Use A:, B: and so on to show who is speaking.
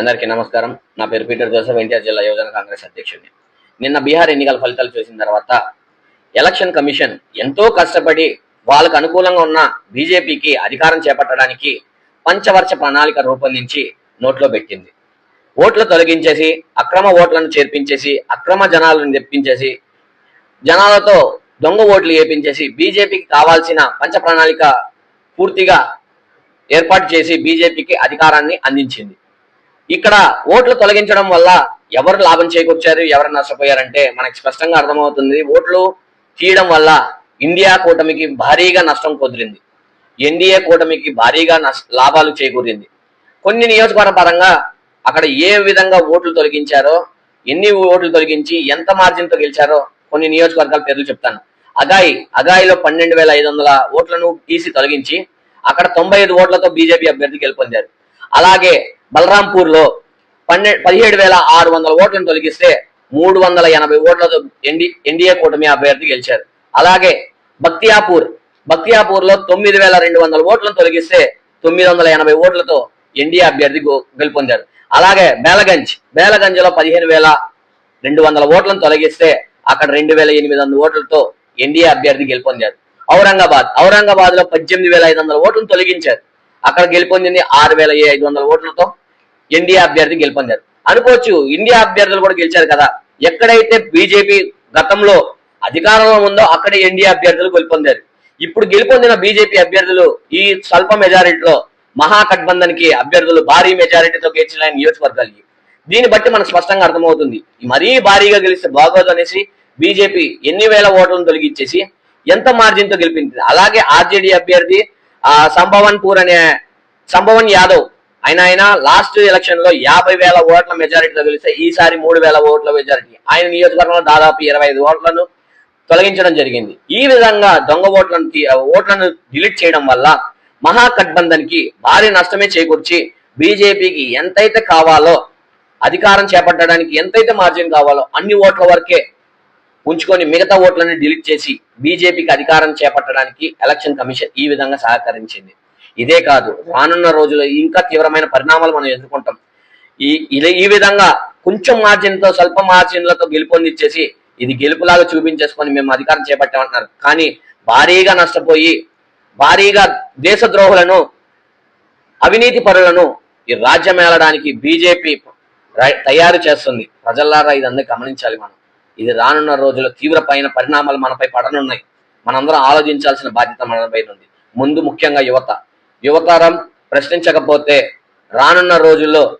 A: అందరికీ నమస్కారం. నా పేరు పీటర్ జోసఫ్ ఎన్టీఆర్ జిల్లా యువజన కాంగ్రెస్ అధ్యక్షుడిని. నిన్న బీహార్ ఎన్నికల ఫలితాలు చూసిన తర్వాత ఎలక్షన్ కమిషన్ ఎంతో కష్టపడి వాళ్ళకు అనుకూలంగా ఉన్న బీజేపీకి అధికారం చేపట్టడానికి పంచవర్ష ప్రణాళిక రూపొందించి నోట్లో పెట్టింది. ఓట్లు తొలగించేసి అక్రమ ఓట్లను చేర్పించేసి అక్రమ జనాలను తెప్పించేసి జనాలతో దొంగ ఓట్లు వేపించేసి బీజేపీకి కావాల్సిన పంచ ప్రణాళిక పూర్తిగా ఏర్పాటు చేసి బీజేపీకి అధికారాన్ని అందించింది. ఇక్కడ ఓట్లు తొలగించడం వల్ల ఎవరు లాభం చేకూర్చారు ఎవరు నష్టపోయారంటే మనకి స్పష్టంగా అర్థమవుతుంది. ఓట్లు తీయడం వల్ల ఇండియా కూటమికి భారీగా నష్టం కుదిరింది. ఎన్డీఏ కూటమికి భారీగా లాభాలు చేకూరింది. కొన్ని నియోజకవర్గ పరంగా అక్కడ ఏ విధంగా ఓట్లు తొలగించారో ఎన్ని ఓట్లు తొలగించి ఎంత మార్జిన్తో గెలిచారో కొన్ని నియోజకవర్గాల పేర్లు చెప్తాను. అగాయి అగాయిలో పన్నెండు వేల ఐదు వందల ఓట్లను తీసి తొలగించి అక్కడ తొంభై ఐదు ఓట్లతో బీజేపీ అభ్యర్థి గెలుపొందారు. అలాగే బలరాంపూర్లో పన్నె పదిహేడు వేల ఆరు వందల ఓట్లను తొలగిస్తే మూడు వందల ఎనభై ఓట్లతో ఎన్డి ఎన్డీఏ కూటమి అభ్యర్థి గెలిచారు. అలాగే బక్తియాపూర్ బక్తియాపూర్లో తొమ్మిది వేల రెండు వందల ఓట్లను తొలగిస్తే తొమ్మిది వందల ఎనభై ఓట్లతో ఎన్డీఏ అభ్యర్థి గెలుపొందారు. అలాగే బేలగంజ్ బేలగంజ్లో పదిహేను వేల రెండు వందల ఓట్లను తొలగిస్తే అక్కడ రెండు వేల ఎనిమిది వందల ఓట్లతో ఎన్డీఏ అభ్యర్థి గెలుపొందారు. ఔరంగాబాద్ ఔరంగాబాద్లో పద్దెనిమిది వేల ఐదు వందల ఓట్లను తొలగించారు. అక్కడ గెలుపొందింది ఆరు వేల ఐదు వందల ఓట్లతో ఎన్డీఏ అభ్యర్థి గెలుపొందారు. అనుకోవచ్చు ఇండియా అభ్యర్థులు కూడా గెలిచారు కదా. ఎక్కడైతే బీజేపీ గతంలో అధికారంలో ఉందో అక్కడే ఎన్డీఏ అభ్యర్థులు గెలుపొందారు. ఇప్పుడు గెలుపొందిన బీజేపీ అభ్యర్థులు ఈ స్వల్ప మెజారిటీలో మహాగఠబంధన్కి అభ్యర్థులు భారీ మెజారిటీతో గెలిచిన నియోజకవర్గాలకి దీన్ని బట్టి మనకు స్పష్టంగా అర్థమవుతుంది. మరీ భారీగా గెలిస్తే బాగోదు అనేసి బీజేపీ ఎన్ని వేల ఓట్లను తొలగించేసి ఎంత మార్జిన్తో గెలిపింది అలాగే ఆర్జేడీ అభ్యర్థి సంభవన్ పూర్ అనే సంభవన్ యాదవ్ ఆయన ఆయన లాస్ట్ ఎలక్షన్లో యాభై వేల ఓట్ల మెజారిటీతో గెలిస్తే ఈసారి మూడు వేల ఓట్ల మెజారిటీ ఆయన నియోజకవర్గంలో దాదాపు ఇరవై ఐదు ఓట్లను తొలగించడం జరిగింది. ఈ విధంగా దొంగ ఓట్లను ఓట్లను డిలీట్ చేయడం వల్ల మహాగఠబంధన్కి భారీ నష్టమే చేకూర్చి బీజేపీకి ఎంతైతే కావాలో అధికారం చేపట్టడానికి ఎంతైతే మార్జిన్ కావాలో అన్ని ఓట్ల వరకే ఉంచుకొని మిగతా ఓట్లను డిలీట్ చేసి బీజేపీకి అధికారం చేపట్టడానికి ఎలక్షన్ కమిషన్ ఈ విధంగా సహకరించింది. ఇదే కాదు రానున్న రోజుల్లో ఇంకా తీవ్రమైన పరిణామాలు మనం ఎదుర్కొంటాం. ఈ ఇలా ఈ విధంగా కొంచెం మార్జిన్తో స్వల్ప మార్జిన్లతో గెలుపొందించేసి ఇది గెలుపులాగా చూపించేసుకొని మేము అధికారం చేపట్టామంటున్నారు. కానీ భారీగా నష్టపోయి భారీగా దేశద్రోహులను అవినీతి పరులను ఈ రాజ్యం ఏలడానికి బీజేపీ తయారు చేస్తుంది. ప్రజల్లారా ఇదంతా గమనించాలి మనం. ఇది రానున్న రోజుల్లో తీవ్రమైన పరిణామాలు మనపై పడనున్నాయి. మనందరం ఆలోచించాల్సిన బాధ్యత మనపై ఉంది. ముందు ముఖ్యంగా యువత. యువతరం ప్రశ్నించకపోతే రానున్న రోజుల్లో